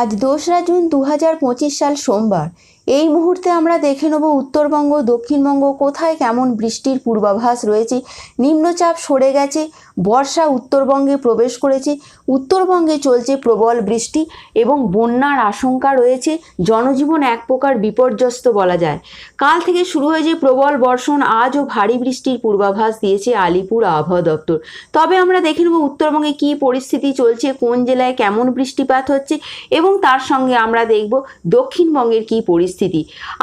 আজ দোসরা জুন দু হাজার পঁচিশ সাল সোমবার। এই মুহূর্তে আমরা দেখে নেব উত্তরবঙ্গ, দক্ষিণবঙ্গ, কোথায় কেমন বৃষ্টির পূর্বাভাস রয়েছে? নিম্নচাপ সরে গেছে, বর্ষা উত্তরবঙ্গে প্রবেশ করেছে, উত্তরবঙ্গে চলছে প্রবল বৃষ্টি এবং বন্যার আশঙ্কা রয়েছে, জনজীবন এক প্রকার বিপর্যস্ত বলা যায়। কাল থেকে শুরু হয়েছে প্রবল বর্ষণ, আজও ভারী বৃষ্টির পূর্বাভাস দিয়েছে আলিপুর আবহাওয়া দপ্তর। তবে আমরা দেখে নেব উত্তরবঙ্গে কী পরিস্থিতি চলছে, কোন জেলায় কেমন বৃষ্টিপাত হচ্ছে এবং তার সঙ্গে আমরা দেখব দক্ষিণবঙ্গের কী পরিস্থিতি।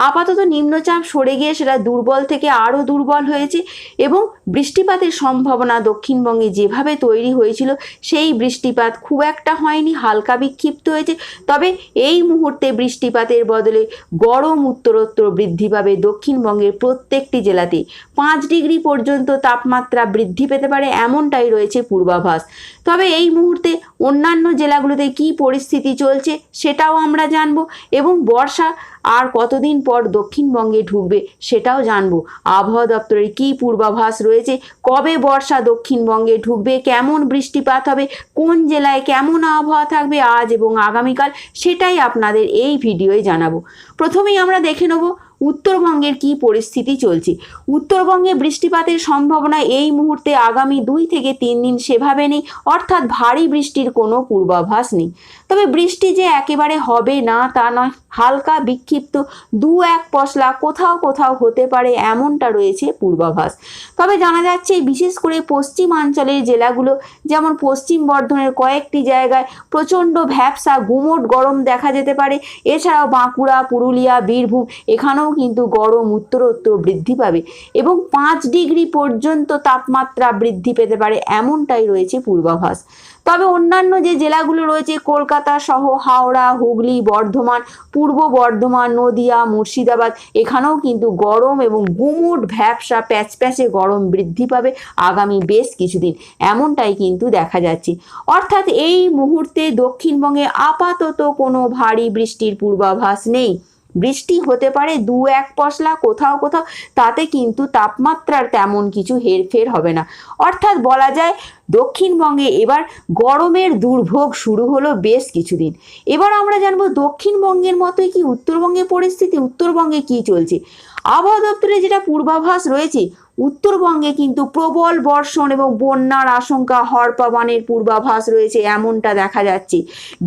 আপাতত নিম্নচাপ সরে গিয়ে সেটা দুর্বল থেকে আরও দুর্বল হয়েছে এবং বৃষ্টিপাতের সম্ভাবনা দক্ষিণবঙ্গে যেভাবে তৈরি হয়েছিল, সেই বৃষ্টিপাত খুব একটা হয়নি, হালকা বিক্ষিপ্ত হয়েছে। তবে এই মুহূর্তে বৃষ্টিপাতের বদলে গরম উত্তরোত্তর বৃদ্ধি পাবে দক্ষিণবঙ্গের প্রত্যেকটি জেলাতে। পাঁচ ডিগ্রি পর্যন্ত তাপমাত্রা বৃদ্ধি পেতে পারে, এমনটাই রয়েছে পূর্বাভাস। তবে এই মুহূর্তে অন্যান্য জেলাগুলোতে কী পরিস্থিতি চলছে সেটাও আমরা জানব এবং বর্ষা আর কতদিন পর দক্ষিণবঙ্গে ঢুকবে সেটাও জানব। আবহাওয়া দপ্তরের কী পূর্বাভাস রয়েছে? কবে বর্ষা দক্ষিণবঙ্গে ঢুকবে? কেমন বৃষ্টিপাত হবে? কোন জেলায় কেমন আবহাওয়া থাকবে আজ এবং আগামীকাল? সেটাই আপনাদের এই ভিডিওয়ে জানাব। প্রথমেই আমরা দেখে নেব উত্তরবঙ্গের কি পরিস্থিতি চলছে? উত্তরবঙ্গে বৃষ্টিপাতের সম্ভাবনা এই মুহূর্তে আগামী দুই থেকে তিন দিন সেভাবে নেই, অর্থাৎ ভারী বৃষ্টির কোনো পূর্বাভাস নেই। তবে বৃষ্টি যে একেবারে হবে না তা নয়, হালকা বিক্ষিপ্ত দু এক পশলা কোথাও কোথাও হতে পারে এমনটা রয়েছে পূর্বাভাস। তবে জানা যাচ্ছে, বিশেষ করে পশ্চিমাঞ্চলের জেলাগুলো, যেমন পশ্চিম বর্ধনের কয়েকটি জায়গায় প্রচণ্ড ভ্যাপসা গুমোট গরম দেখা যেতে পারে। এছাড়াও বাঁকুড়া, পুরুলিয়া, বীরভূম, এখানেও কিন্তু গরম উত্তরোত্তর বৃদ্ধি পাবে এবং পাঁচ ডিগ্রি পর্যন্ত তাপমাত্রা বৃদ্ধি পেতে পারে এমনটাই রয়েছে পূর্বাভাস। তবে অন্যান্য যে জেলাগুলো রয়েছে, কলকাতা সহ হাওড়া, হুগলি, বর্ধমান, পূর্ব বর্ধমান, নদিয়া, মুর্শিদাবাদ, এখানেও কিন্তু গরম এবং গুমুট ভ্যাবসা প্যাচপ্যাচে গরম বৃদ্ধি পাবে আগামী বেশ কিছুদিন, এমনটাই কিন্তু দেখা যাচ্ছে। অর্থাৎ এই মুহূর্তে দক্ষিণবঙ্গে আপাতত কোনো ভারী বৃষ্টির পূর্বাভাস নেই। বৃষ্টি হতে পারে, দু এক পশলা কোথাও কোথাও, তাতে কিন্তু তাপমাত্রার তেমন কিছু হেরফের হবে না। অর্থাৎ বলা যায়, দক্ষিণবঙ্গে এবার গরমের দুর্ভোগ শুরু হলো বেশ কিছুদিন। এবার আমরা জানব, দক্ষিণবঙ্গের মতোই কি উত্তরবঙ্গের পরিস্থিতি, উত্তরবঙ্গে কি চলছে? আবহাওয়া দপ্তরে যেটা পূর্বাভাস রয়েছে উত্তরবঙ্গে কিন্তু প্রবল বর্ষণ এবং বন্যার আশঙ্কা হরপাবানের পূর্বাভাস রয়েছে, এমনটা দেখা যাচ্ছে।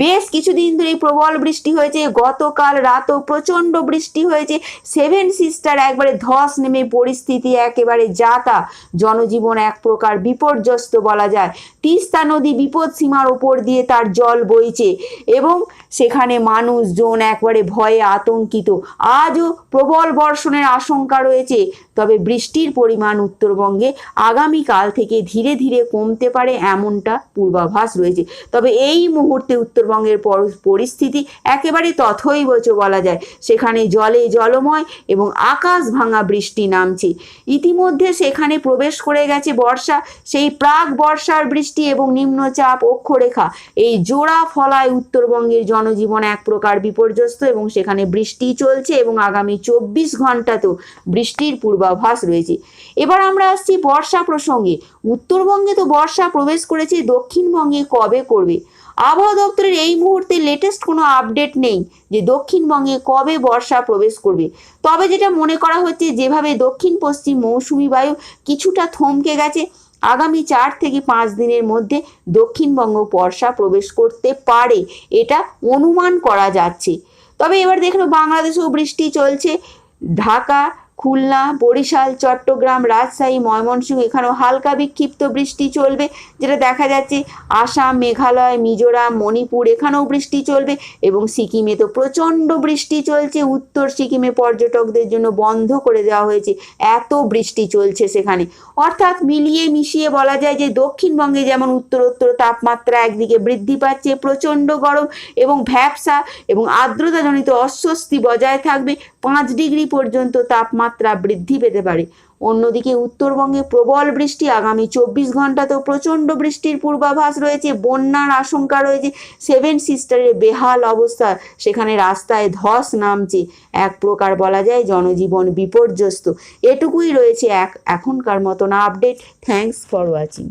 বেশ কিছুদিন ধরে প্রবল বৃষ্টি হয়েছে, গতকাল রাতও প্রচণ্ড বৃষ্টি হয়েছে। সেভেন সিস্টার একবারে ধস নেমে পরিস্থিতি একেবারে যাতা, জনজীবন এক প্রকার বিপর্যস্ত বলা যায়। তিস্তা নদী বিপদ সীমার ওপর দিয়ে তার জল বইছে এবং সেখানে মানুষজন একবারে ভয়ে আতঙ্কিত। আজও প্রবল বর্ষণের আশঙ্কা রয়েছে। তবে বৃষ্টির পরিমাণ উত্তরবঙ্গে আগামীকাল থেকে ধীরে ধীরে কমতে পারে এমনটা পূর্বাভাস রয়েছে। তবে এই মুহূর্তে উত্তরবঙ্গের পরিস্থিতি একেবারে তথৈবচ বলা যায়। সেখানে জলে জলময় এবং আকাশ ভাঙা বৃষ্টি নামছে। ইতিমধ্যে সেখানে প্রবেশ করে গেছে বর্ষা। সেই প্রাক বর্ষার বৃষ্টি এবং নিম্নচাপ অক্ষরেখা। এই জোড়া ফলায় উত্তরবঙ্গের জনজীবন এক প্রকার বিপর্যস্ত এবং সেখানে বৃষ্টি চলছে এবং আগামী চব্বিশ ঘন্টাতেও বৃষ্টির পূর্বাভাস রয়েছে। এবার আমরা আসছি বর্ষা প্রসঙ্গে। উত্তরবঙ্গে তো বর্ষা প্রবেশ করেছে, দক্ষিণবঙ্গে কবে করবে? আবহাওয়া দপ্তরের এই মুহূর্তে লেটেস্ট কোনো আপডেট নেই যে দক্ষিণবঙ্গে কবে বর্ষা প্রবেশ করবে। তবে যেটা মনে করা হচ্ছে, যেভাবে দক্ষিণ পশ্চিম মৌসুমি বায়ু কিছুটা থমকে গেছে, আগামী চার থেকে পাঁচ দিনের মধ্যে দক্ষিণবঙ্গ বর্ষা প্রবেশ করতে পারে, এটা অনুমান করা যাচ্ছে। তবে এবার দেখল বাংলাদেশেও বৃষ্টি চলছে, ঢাকা খুলনা, বরিশাল, চট্টগ্রাম, রাজশাহী, ময়মনসিংহ, এখানেও হালকা বিক্ষিপ্ত বৃষ্টি চলবে, যেটা দেখা যাচ্ছে আসাম, মেঘালয়, মিজোরাম, মণিপুর, এখানেও বৃষ্টি চলবে এবং সিকিমে তো প্রচণ্ড বৃষ্টি চলছে। উত্তর সিকিমে পর্যটকদের জন্য বন্ধ করে দেওয়া হয়েছে। এত বৃষ্টি চলছে সেখানে। অর্থাৎ মিলিয়ে মিশিয়ে বলা যায় যে দক্ষিণবঙ্গে যেমন উত্তরোত্তর তাপমাত্রা একদিকে বৃদ্ধি পাচ্ছে, প্রচণ্ড গরম এবং ভ্যাবসা এবং আর্দ্রতাজনিত অস্বস্তি বজায় থাকবে পাঁচ ডিগ্রি পর্যন্ত তাপমাত্রা বৃদ্ধি পেতে পারে। অন্যদিকে উত্তরবঙ্গে প্রবল বৃষ্টি, আগামী চব্বিশ ঘন্টাতেও প্রচণ্ড বৃষ্টির পূর্বাভাস রয়েছে। বন্যার আশঙ্কা রয়েছে। সেভেন সিস্টারের বেহাল অবস্থা, সেখানে রাস্তায় ধস নামছে। এক প্রকার বলা যায় জনজীবন বিপর্যস্ত। এটুকুই রয়েছে এক এখনকার মতন আপডেট। Thanks for watching.